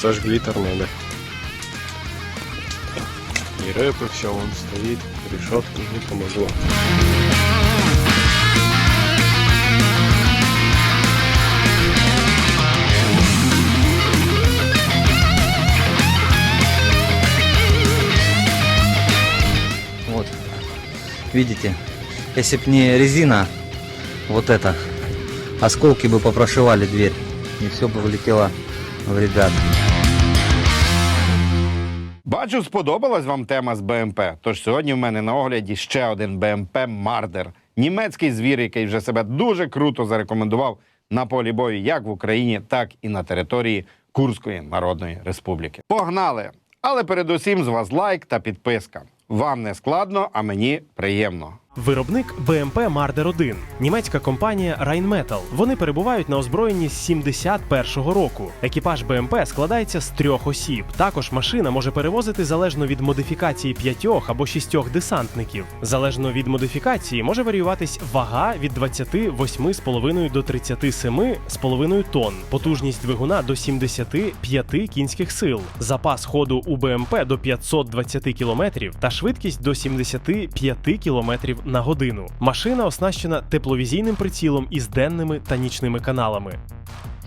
сожгли торнадо. И рэп, и все, он стоит, решетка не помогло. Вот. Видите, если бы не резина, вот это, осколки бы попрошивали дверь. И все бы влетело в ребят. Бачу, сподобалась вам тема з БМП. Тож сьогодні в мене на огляді ще один БМП Мардер. Німецький звір, який вже себе дуже круто зарекомендував на полі бою як в Україні, так і на території Курської Народної Республіки. Погнали! Але передусім з вас лайк та підписка. Вам не складно, а мені приємно. Виробник БМП Marder 1 німецька компанія Rheinmetall. Вони перебувають на озброєнні з 71-го року. Екіпаж БМП складається з трьох осіб. Також машина може перевозити залежно від модифікації п'ятьох або шістьох десантників. Залежно від модифікації може варіюватись вага від 28,5 до 37,5 тонн, потужність двигуна до 75 кінських сил, запас ходу у БМП до 520 км та швидкість до 75 км на годину. Машина оснащена тепловізійним прицілом із денними та нічними каналами.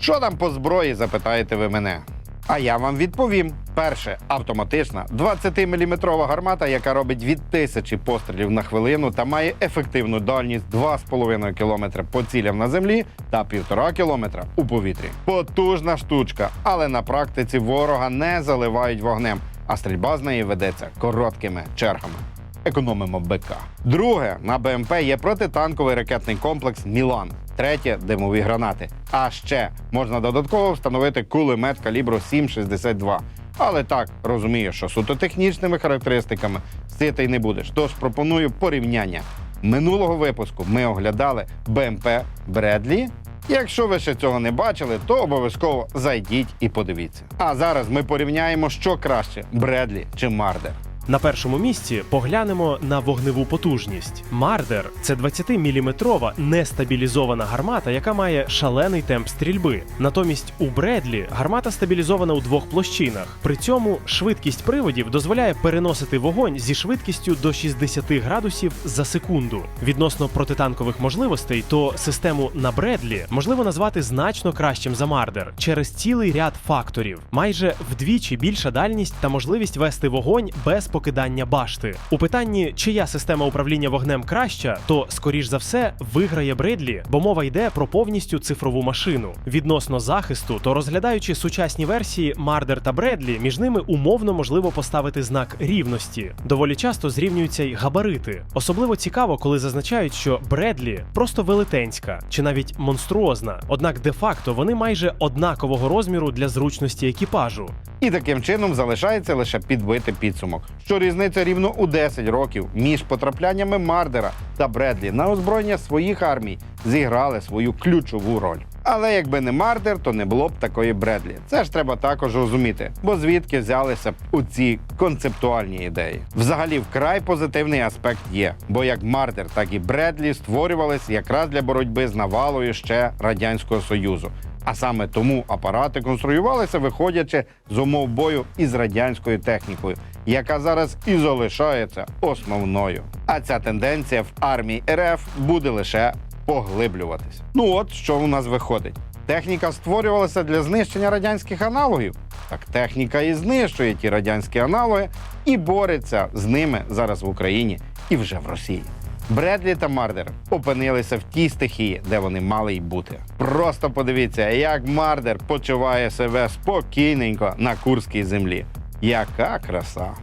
Що там по зброї, запитаєте ви мене? А я вам відповім: перше, автоматична 20-мм гармата, яка робить від тисячі пострілів на хвилину та має ефективну дальність 2,5 км по цілям на землі та 1,5 км у повітрі. Потужна штучка, але на практиці ворога не заливають вогнем, а стрільба з неї ведеться короткими чергами. Економимо БК. Друге, на БМП є протитанковий ракетний комплекс Мілан. Третє димові гранати. А ще можна додатково встановити кулемет калібру 7,62. Але так розумію, що суто технічними характеристиками ситий не будеш. Тож пропоную порівняння. Минулого випуску ми оглядали БМП Бредлі. Якщо ви ще цього не бачили, то обов'язково зайдіть і подивіться. А зараз ми порівняємо, що краще Бредлі чи Мардер. На першому місці поглянемо на вогневу потужність. Мардер це 20-мм нестабілізована гармата, яка має шалений темп стрільби. Натомість у Бредлі гармата стабілізована у двох площинах. При цьому швидкість приводів дозволяє переносити вогонь зі швидкістю до 60 градусів за секунду. Відносно протитанкових можливостей, то систему на Бредлі можливо назвати значно кращим за Мардер через цілий ряд факторів. Майже вдвічі більша дальність та можливість вести вогонь без покидання башти. У питанні, чия система управління вогнем краща, то скоріш за все виграє Бредлі, бо мова йде про повністю цифрову машину. Відносно захисту, то розглядаючи сучасні версії Мардер та Бредлі, між ними умовно можливо поставити знак рівності. Доволі часто зрівнюються й габарити. Особливо цікаво, коли зазначають, що Бредлі просто велетенська чи навіть монструозна. Однак де-факто вони майже однакового розміру для зручності екіпажу. І таким чином залишається лише підбити підсумок, що різниця рівно у 10 років між потрапляннями Мардера та Бредлі на озброєння своїх армій зіграли свою ключову роль. Але якби не Мардер, то не було б такої Бредлі. Це ж треба також розуміти, бо звідки взялися б у ці концептуальні ідеї. Взагалі, вкрай позитивний аспект є, бо як Мардер, так і Бредлі створювались якраз для боротьби з навалою ще радянського союзу. А саме тому апарати конструювалися, виходячи з умов бою із радянською технікою, яка зараз і залишається основною. А ця тенденція в армії РФ буде лише поглиблюватись. Ну от що у нас виходить. Техніка створювалася для знищення радянських аналогів. Так техніка і знищує ті радянські аналоги і бореться з ними зараз в Україні і вже в Росії. Бредлі та Мардер опинилися в тій стихії, де вони мали й бути. Просто подивіться, як Мардер почуває себе спокійненько на курській землі. Яка краса!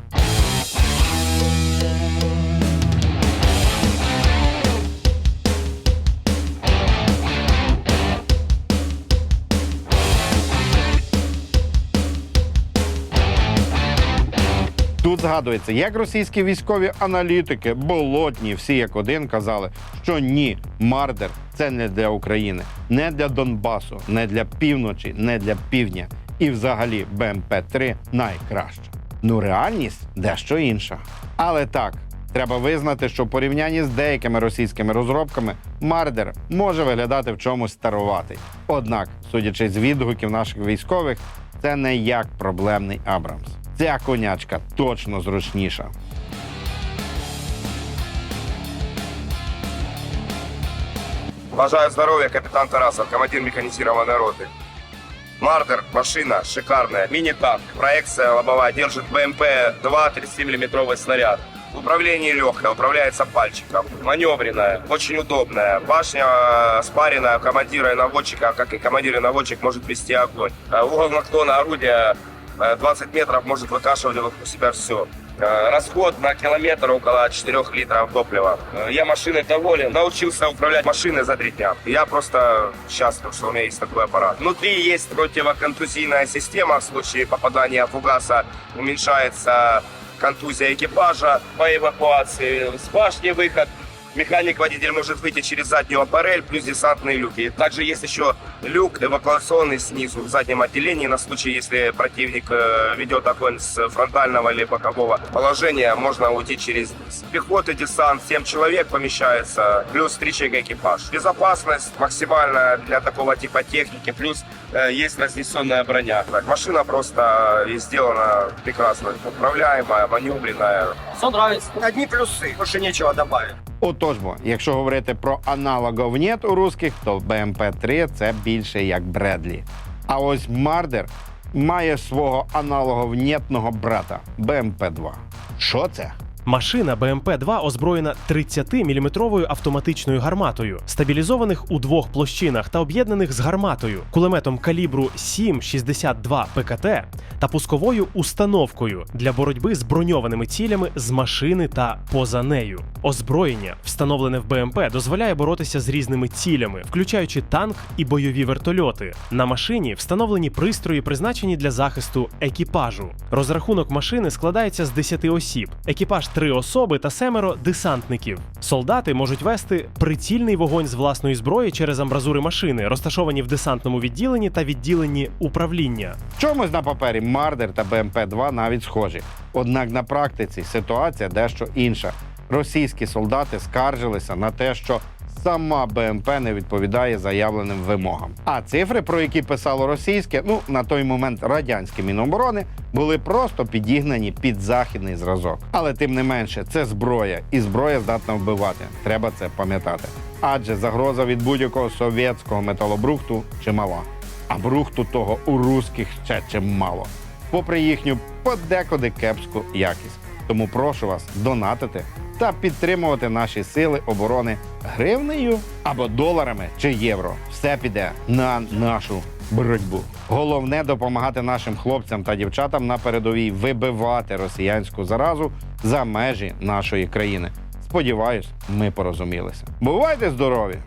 Тут згадується, як російські військові аналітики, болотні, всі як один казали, що ні, Мардер це не для України, не для Донбасу, не для півночі, не для півдня. І взагалі БМП-3 найкраще. Ну, реальність дещо інша. Але так, треба визнати, що в порівнянні з деякими російськими розробками, Мардер може виглядати в чомусь старуватий. Однак, судячи з відгуків наших військових, це не як проблемний Абрамс. Ця конячка точно зручніша. Бажаю здоровья, капитан Тарасов, командир механизированной роты. Мардер, машина шикарная, мини-танк, проекция лобовая, держит БМП-2 30-миллиметровый снаряд. В управлении легкое, управляется пальчиком, маневренная, очень удобная. Башня э, спаренная командира и наводчика, как и командир и наводчик может вести огонь. Э, Угол наклона орудия э, 20 метров может выкашивать вокруг себя все. Расход на километр около 4 литров топлива. Э, Я машиной доволен. Научился управлять машиной за три дня. Я просто счастлив, что у меня есть такой аппарат. Внутри есть противоконтузийная система. В случае попадания фугаса уменьшается контузия экипажа по эвакуации. С башни выход. Механик-водитель может выйти через заднюю аппарель, плюс десантные люки. Также есть еще люк эвакуационный снизу в заднем отделении на случай, если противник э, ведет огонь с фронтального или бокового положения, можно уйти через низ. Пехоты, десант, 7 человек помещается, плюс 3 человека экипаж. Безопасность максимальная для такого типа техники, плюс э, есть разнесенная броня. Так, машина просто э, сделана прекрасно, управляемая, маневренная. Все нравится. Одні плюси, больше нічого додати. Отож бо, якщо говорити про аналогов нет у русських, то БМП-3 це більше як Бредлі. А ось Мардер має свого аналоговнєтного брата БМП-2. Що це? Машина БМП-2 озброєна 30-мм автоматичною гарматою, стабілізованих у двох площинах та об'єднаних з гарматою, кулеметом калібру 7,62 ПКТ та пусковою установкою для боротьби з броньованими цілями з машини та поза нею. Озброєння, встановлене в БМП, дозволяє боротися з різними цілями, включаючи танк і бойові вертольоти. На машині встановлені пристрої, призначені для захисту екіпажу. Розрахунок машини складається з 10 осіб. Екіпаж три особи та семеро десантників. Солдати можуть вести прицільний вогонь з власної зброї через амбразури машини, розташовані в десантному відділенні та відділенні управління. В Чомусь на папері Мардер та БМП-2 навіть схожі. Однак на практиці ситуація дещо інша. Російські солдати скаржилися на те, що сама БМП не відповідає заявленим вимогам. А цифри, про які писало російське, ну на той момент радянське міноборони, були просто підігнані під західний зразок. Але тим не менше, це зброя, і зброя здатна вбивати. Треба це пам'ятати. Адже загроза від будь-якого совєтського металобрухту чимала. А брухту того у русських ще чимало, попри їхню подекуди кепську якість. Тому прошу вас донатити та підтримувати наші сили оборони гривнею або доларами чи євро. Все піде на нашу боротьбу. Головне допомагати нашим хлопцям та дівчатам на передовій вибивати росіянську заразу за межі нашої країни. Сподіваюсь, ми порозумілися. Бувайте здорові!